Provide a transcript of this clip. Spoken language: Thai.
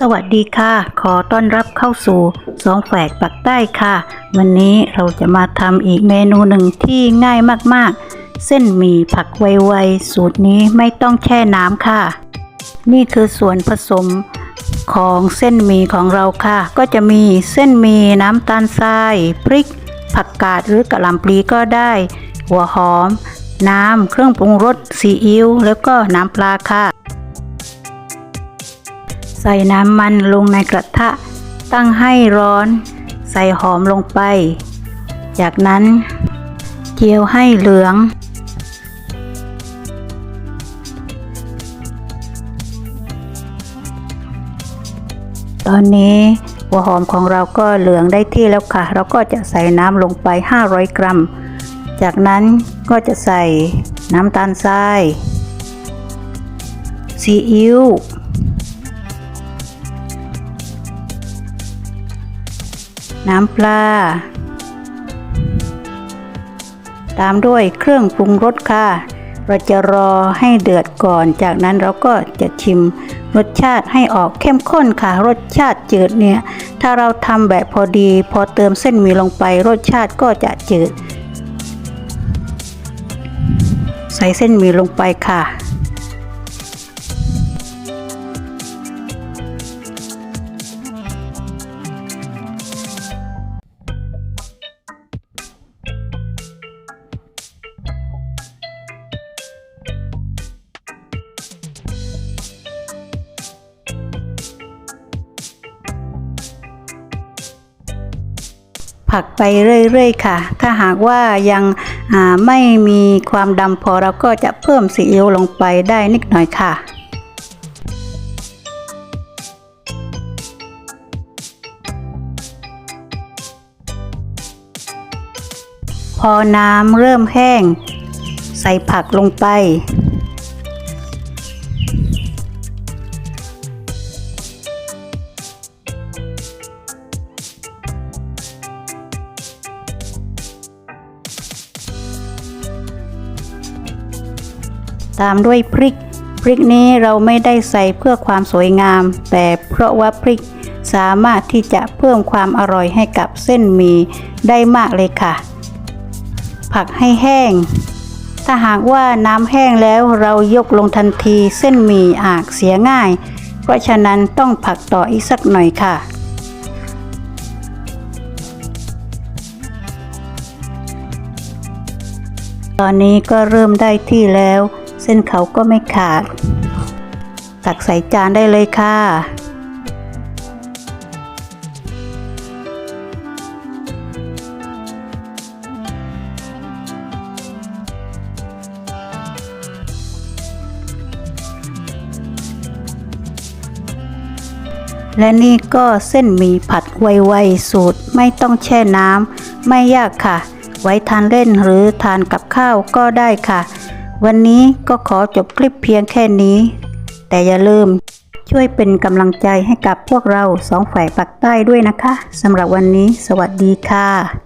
สวัสดีค่ะ ขอต้อนรับเข้าสู่สองแฝดปักใต้ค่ะ วันนี้เราจะมาทำอีกเมนูหนึ่งที่ง่ายมากๆ เส้นหมี่ผักไวๆสูตรนี้ไม่ต้องแช่น้ำค่ะ นี่คือส่วนผสมของเส้นหมี่ของเราค่ะ ก็จะมีเส้นหมี่น้ำตาลทราย พริก ผักกาดหรือกะหล่ำปลีก็ได้ หัวหอม น้ำเครื่องปรุงรสซีอิ๊วแล้วก็น้ำปลาค่ะ ส่น้ำมันลงในกระทะ ตั้งให้ร้อน ใส่หอมลงไป จากนั้นเจียวให้เหลือง ตอนนี้หัวหอมของเราก็เหลืองได้ที่แล้วค่ะ เราก็จะใส่น้ำลงไป 500 กรัม จากนั้นก็จะใส่น้ำตาลทรายซีอิ๊ว น้ำปลา ตามด้วยเครื่องปรุงรสค่ะ เราจะรอให้เดือดก่อน จากนั้นเราก็จะชิมรสชาติให้ออกเข้มข้นค่ะ รสชาติจืดเนี่ย ถ้าเราทำแบบพอดี พอเติมเส้นหมี่ลงไป รสชาติก็จะจืด ใส่เส้นหมี่ลงไปค่ะ ผักไปเรื่อยๆค่ะ ถ้าหากว่ายังไม่มีความดำพอเราก็จะเพิ่มซีอิ๊วลงไปได้นิดหน่อยค่ะพอน้ำเริ่มแห้ง ใส่ผักลงไป ตามด้วยพริก พริกนี้เราไม่ได้ใส่เพื่อความสวยงาม แต่เพราะว่าพริกสามารถที่จะเพิ่มความอร่อยให้กับเส้นหมี่ได้มากเลยค่ะ ผักให้แห้ง ถ้าหากว่าน้ำแห้งแล้วเรายกลงทันทีเส้นหมี่อาจเสียง่าย เพราะฉะนั้นต้องผักต่ออีกสักหน่อยค่ะตอนนี้ก็เริ่มได้ที่แล้ว เส้นเขาก็ไม่ขาด ตักใส่จานได้เลยค่ะ และนี่ก็เส้นหมี่ผัดไวๆสูตรไม่ต้องแช่น้ำไม่ยากค่ะ ไว้ทานเล่นหรือทานกับข้าวก็ได้ค่ะ วันนี้ก็ขอจบคลิปเพียงแค่นี้ แต่อย่าลืมช่วยเป็นกำลังใจให้กับพวกเราสองฝ่ายปักใต้ด้วยนะคะสำหรับวันนี้ สวัสดีค่ะ